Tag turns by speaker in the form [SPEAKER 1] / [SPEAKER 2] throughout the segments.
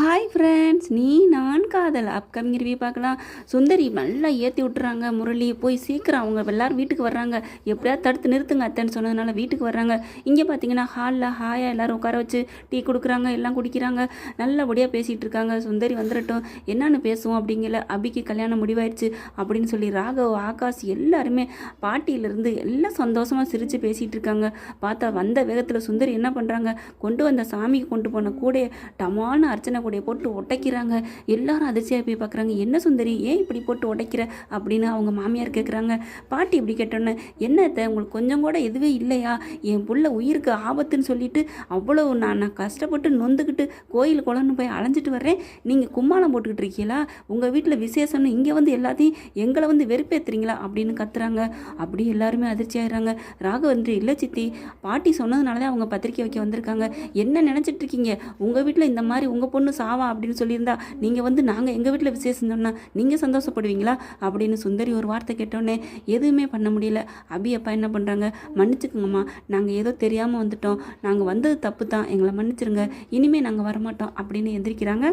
[SPEAKER 1] Hi friends நீ நான் காதல். அப்கமிங் ரிவ்யூ பார்க்கலாம். சுந்தரி நல்லா ஏற்றி விட்டுறாங்க. முரளி போய் சீக்கிரம் அவங்க எல்லோரும் வீட்டுக்கு வர்றாங்க. எப்படியாவது தடுத்து நிறுத்துங்க அத்தைன்னு சொன்னதுனால வீட்டுக்கு வர்றாங்க. இங்கே பார்த்தீங்கன்னா ஹாலில் ஹாயாக எல்லாரும் உட்கார வச்சு டீ கொடுக்குறாங்க எல்லாம் குடிக்கிறாங்க. நல்லபடியாக பேசிகிட்டு இருக்காங்க. சுந்தரி வந்துடட்டும் என்னென்னு பேசுவோம் அப்படிங்கல. அபிக்கு கல்யாணம் முடிவாயிடுச்சு அப்படின்னு சொல்லி ராகவ் ஆகாஷ் எல்லாருமே பாட்டியிலேருந்து எல்லாம் சந்தோஷமாக சிரித்து பேசிகிட்டு இருக்காங்க. பார்த்தா வந்த வேகத்தில் சுந்தரி என்ன பண்ணுறாங்க கொண்டு வந்த சாமிக்கு கொண்டு போன கூட டமான அர்ச்சனை கூடைய போட்டு உடைக்கிறாங்க. எல்லாரும் அதிர்ச்சியாக போய் பார்க்குறாங்க. என்ன சுந்தரி ஏன் இப்படி போட்டு உடைக்கிற? அப்படின்னு அவங்க மாமியார் கேட்குறாங்க. பாட்டி இப்படி கேட்டோன்னே என்னத்தை உங்களுக்கு கொஞ்சம் கூட எதுவே இல்லையா? என் புள்ள உயிருக்கு ஆபத்துன்னு சொல்லிட்டு அவ்வளோ நான் நான் கஷ்டப்பட்டு நொந்துக்கிட்டு கோயில் குளம்னு போய் அலைஞ்சிட்டு வர்றேன். நீங்கள் கும்மாளம் போட்டுக்கிட்டு இருக்கீங்களா? உங்கள் வீட்டில் விசேஷம்னு இங்கே வந்து எல்லாத்தையும் எங்களை வந்து வெறுப்பேற்றுறீங்களா அப்படின்னு கத்துறாங்க. அப்படி எல்லாருமே அதிர்ச்சி ஆயிடுறாங்க. ராகவன்றி இல்லை சித்தி பாட்டி சொன்னதுனால தான் அவங்க பத்திரிக்கை வைக்க வந்திருக்காங்க. என்ன நினச்சிட்டு இருக்கீங்க? உங்கள் வீட்டில் இந்த மாதிரி உங்கள் பொண்ணு சாவா அப்படின்னு சொல்லியிருந்தா நீங்கள் வந்து நாங்கள் எங்கள் வீட்டில் விசேஷம் சொன்னால் நீங்கள் சந்தோஷப்படுவீங்களா? அப்படின்னு சுந்தரி ஒரு வார்த்தை கேட்டோன்னே எதுவுமே பண்ண முடியல. அபி அப்பா என்ன பண்ணுறாங்க மன்னிச்சுக்கோங்கம்மா. நாங்கள் ஏதோ தெரியாமல் வந்துட்டோம். நாங்கள் வந்தது தப்பு தான். எங்களை மன்னிச்சிருங்க. இனிமேல் நாங்கள் வரமாட்டோம். அப்படின்னு எந்திரிக்கிறாங்க.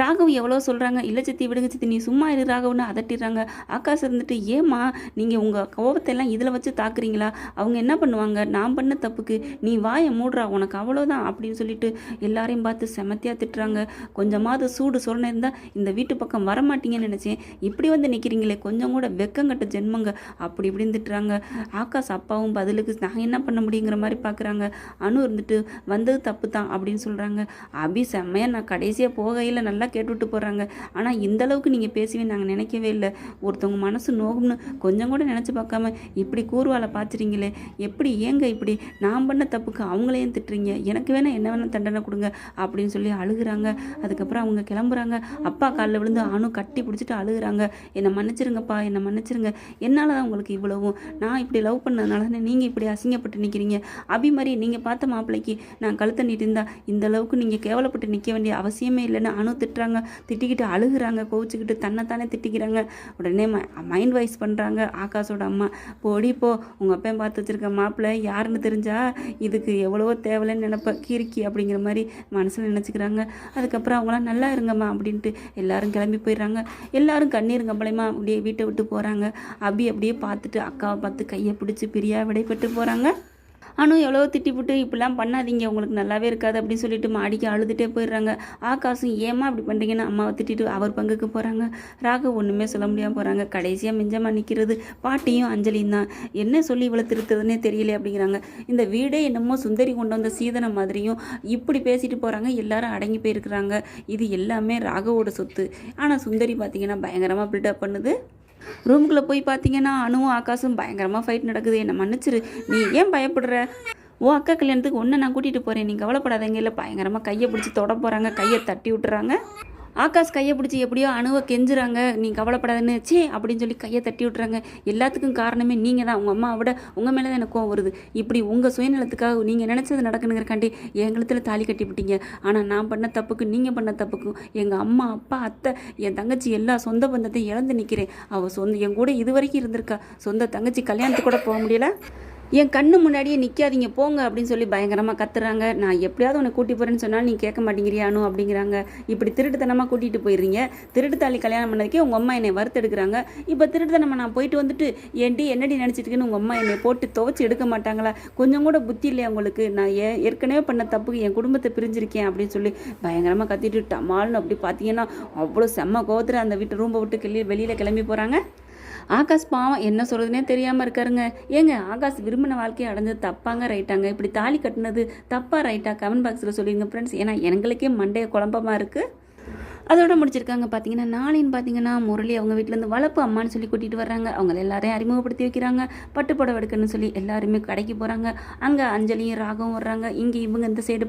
[SPEAKER 1] ராகவ் எவ்வளோ சொல்கிறாங்க இல்லை சித்தி விடுங்க சித்தி. நீ சும்மா இரு. ராகவ்னு அதட்டிடுறாங்க. ஆகாஷ் இருந்துட்டு ஏம்மா நீங்கள் உங்கள் கோபத்தை எல்லாம் இதில் வச்சு தாக்குறீங்களா? அவங்க என்ன பண்ணுவாங்க? நான் பண்ண தப்புக்கு நீ வாயை மூடுறா. உனக்கு அவ்வளோதான் அப்படின்னு சொல்லிட்டு எல்லாரையும் பார்த்து செமத்தியாக திட்டுறாங்க. கொஞ்சமாவது சூடு சொல்லணும் இருந்தால் இந்த வீட்டு பக்கம் வரமாட்டீங்கன்னு நினச்சேன். இப்படி வந்து நிற்கிறீங்களே கொஞ்சம் கூட வெக்கங்கட்ட ஜென்மங்க. அப்படி இப்படின்னு திட்டுறாங்க ஆகாஷ் அப்பாவும் பதிலுக்கு நான் என்ன பண்ண முடியுங்கிற மாதிரி பார்க்குறாங்க அனு இருந்துட்டு வந்தது தப்பு தான் அப்படின்னு சொல்கிறாங்க அபி செம்மையாக நான் கடைசியாக போகையில் நல்லா கேட்டுவிட்டு போகிறாங்க ஆனால் இந்த அளவுக்கு நீங்கள் பேசுவே நாங்கள் நினைக்கவே இல்லை. ஒருத்தவங்க மனசு நோகும்னு கொஞ்சம் கூட நினச்சி பார்க்காம இப்படி கூறுவாலை பார்த்துறீங்களே எப்படி ஏங்க இப்படி? நான் பண்ண தப்புக்கு அவங்களையும் திட்டுறீங்க. எனக்கு வேணால் என்ன வேணால் தண்டனை கொடுங்க அப்படின்னு சொல்லி அழுகுறாங்க. அதுக்கப்புறம் அவங்க கிளம்புறாங்க. அப்பா காலில் விழுந்து அணு கட்டி பிடிச்சிட்டு அழுகுறாங்க. என்னை மன்னிச்சிருங்கப்பா என்னை மன்னிச்சிருங்க. என்னால் தான் உங்களுக்கு இவ்வளவும். நான் இப்படி லவ் பண்ணதுனால தானே நீங்கள் இப்படி அசிங்கப்பட்டு நிற்கிறீங்க அபி மாதிரி நீங்கள் பார்த்த மாப்பிள்ளைக்கு நான் கழுத்தை நீட்டிருந்தா இந்த அளவுக்கு நீங்கள் கேவலப்பட்டு நிற்க வேண்டிய அவசியமே இல்லைன்னு அணு திட்டுறாங்க. திட்டிக்கிட்டு அழுகுறாங்க. கோவிச்சுக்கிட்டு தன்னைத்தானே திட்டிக்கிறாங்க. உடனே மைண்ட் வைஸ் பண்ணுறாங்க ஆகாஷோட அம்மா. போடி போ. உங்கள் அப்பையும் பார்த்து வச்சுருக்க மாப்பிள்ளை? யாருன்னு தெரிஞ்சா? இதுக்கு எவ்வளவோ தேவையில்லைன்னு நினப்ப. கீரிக்கி அப்படிங்கிற மாதிரி மனசில் நினச்சிக்கிறாங்க. அதுக்கப்புறம் அவங்களாம் நல்லா இருங்கம்மா அப்படின்ட்டு எல்லாரும் கிளம்பி போயிடுறாங்க. எல்லாரும் கண்ணீர் கம்பளையமா அப்படியே வீட்டை விட்டு போகிறாங்க அபி அப்படியே பார்த்துட்டு அக்காவை பார்த்து கையை பிடிச்சி பிரியா விடைபெற்று போகிறாங்க அனு எவ்வளோ திட்டிப்புட்டு இப்படிலாம் பண்ணாதீங்க உங்களுக்கு நல்லாவே இருக்காது அப்படின்னு சொல்லிட்டு மாடிக்கு அழுதுகிட்டே போயிடுறாங்க. ஆகாசும் ஏமா அப்படி பண்ணுறீங்கன்னு அம்மாவை திட்டிட்டு அவர் பங்குக்கு போகிறாங்க ராக ஒன்றுமே சொல்ல முடியாமல் போகிறாங்க கடைசியாக மிஞ்சமாக நிற்கிறது பாட்டியும் அஞ்சலியும் தான். என்ன சொல்லி இவ்வளோ திருத்துறதுனே தெரியல அப்படிங்கிறாங்க. இந்த வீடே என்னமோ சுந்தரி கொண்டு வந்த சீதனம் மாதிரியும் இப்படி பேசிட்டு போகிறாங்க எல்லாரும் அடங்கி போயிருக்கிறாங்க. இது எல்லாமே ராகவோட சொத்து. ஆனால் சுந்தரி பார்த்தீங்கன்னா பயங்கரமாக பில்டப் பண்ணுது. ரூமுக்குள்ளே போய் பார்த்தீங்கன்னா அணுவும் ஆகாசும் பயங்கரமாக ஃபைட் நடக்குது. என்னை மன்னிச்சிரு. நீ ஏன் பயப்படுற? ஓ அக்கா கல்யாணத்துக்கு ஒன்று நான் கூட்டிகிட்டு போகிறேன் நீ கவலைப்படாதீங்க. இல்லை பயங்கரமாக கையை பிடிச்சி தொட போகிறாங்க கையை தட்டி விட்டுறாங்க. ஆகாஷ் கையை பிடிச்சி எப்படியோ அணுவை கெஞ்சுறாங்க. நீ கவலைப்படாதுன்னு. சே அப்படின்னு சொல்லி கையை தட்டி விட்டுறாங்க. எல்லாத்துக்கும் காரணமே நீங்கள் தான். உங்கள் அம்மா விட உங்கள் மேலே தான் எனக்கு கோவம் வருது. இப்படி உங்கள் சுயநலத்துக்காக நீங்கள் நினச்சது நடக்கணுங்கிறக்காண்டி எங்களுத்தில் தாலி கட்டி விட்டீங்க. ஆனால் நான் பண்ண தப்புக்கு நீங்கள் பண்ண தப்புக்கும் எங்கள் அம்மா அப்பா அத்தை என் தங்கச்சி எல்லா சொந்த பந்தத்தையும் இழந்து நிற்கிறேன் அவள் சொந்த என் கூட இது வரைக்கும் இருந்திருக்கா. சொந்த தங்கச்சி கல்யாணத்துக்கு கூட போக முடியல. என் கண்ணு முன்னாடியே நிற்காதீங்க போங்க அப்படின்னு சொல்லி பயங்கரமாக கத்துறாங்க. நான் எப்படியாவது உன்னை கூட்டி போகிறேன்னு சொன்னாலும் நீ கேட்க மாட்டேங்கிறியானோ அப்படிங்கிறாங்க. இப்படி திருட்டுத்தனமாக கூட்டிகிட்டு போயிடுறீங்க திருட்டுத்தாளி கல்யாணம் பண்ணதுக்கே உங்கள் அம்மா என்னை வறுத்தெடுக்கிறாங்க. இப்போ திருட்டுத்தனமாக நான் போயிட்டு வந்துட்டு ஏன்டி என்னடி நினச்சிட்டுக்குன்னு உங்கள் அம்மா என்னை போட்டு துவச்சி எடுக்க மாட்டாங்களா? கொஞ்சம் கூட புத்தி இல்லையா உங்களுக்கு? நான் ஏ ஏற்கனவே பண்ண தப்புக்கு என் குடும்பத்தை பிரிஞ்சிருக்கேன் அப்படின்னு சொல்லி பயங்கரமாக கத்திட்டு டமால்னு அப்படி பார்த்தீங்கன்னா அவ்வளோ செம்ம கோவத்தில் அந்த வீட்டு ரூம்பை விட்டு கிளி வெளியில் கிளம்பி போகிறாங்க ஆகாஷ் பாவம் என்ன சொல்கிறதுனே தெரியாமல் இருக்காருங்க. ஏங்க ஆகாஷ் விரும்பின வாழ்க்கையை அடைஞ்சது தப்பாங்க ரைட்டாங்க. இப்படி தாலி கட்டினது தப்பாக ரைட்டாக கமெண்ட் பாக்ஸில் சொல்லிடுங்க ஃப்ரெண்ட்ஸ் ஏன்னா எங்களுக்கே மண்டைய குழம்பமாக இருக்குது அதோட முடிச்சிருக்காங்க. பார்த்தீங்கன்னா நாளின்னு பார்த்தீங்கன்னா முரளி அவங்க வீட்டிலேருந்து வளர்ப்பு அம்மான்னு சொல்லி கூட்டிகிட்டு வர்றாங்க. அவங்களை எல்லாரையும் அறிமுகப்படுத்தி வைக்கிறாங்க. பட்டு புடவை எடுக்கணும்னு சொல்லி எல்லாருமே கடைக்கு போகிறாங்க அங்கே அஞ்சலியும் ராகவும் வர்றாங்க. இங்கே இவங்க இந்த சைடு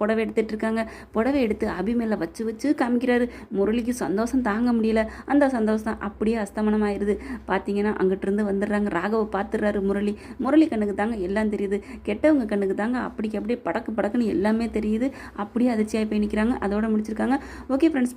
[SPEAKER 1] புடவை எடுத்துகிட்டு இருக்காங்க. புடவை எடுத்து அபி மேலே வச்சு வச்சு காமிக்கிறாரு. முரளிக்கு சந்தோஷம் தாங்க முடியல. அந்த சந்தோஷம் அப்படியே அஸ்தமனம் ஆயிடுது பார்த்தீங்கன்னா அங்கிட்டிருந்து வந்துடுறாங்க. ராகவை பார்த்துடுறாரு முரளி. முரளி கண்ணுக்கு தாங்க எல்லாம் தெரியுது. கெட்டவங்க கண்ணுக்கு தாங்க அப்படிக்கு அப்படியே படக்கு படக்குன்னு எல்லாமே தெரியுது. அப்படியே அதிர்ச்சியாக போய் நிற்கிறாங்க அதோட முடிச்சிருக்காங்க. Okay friends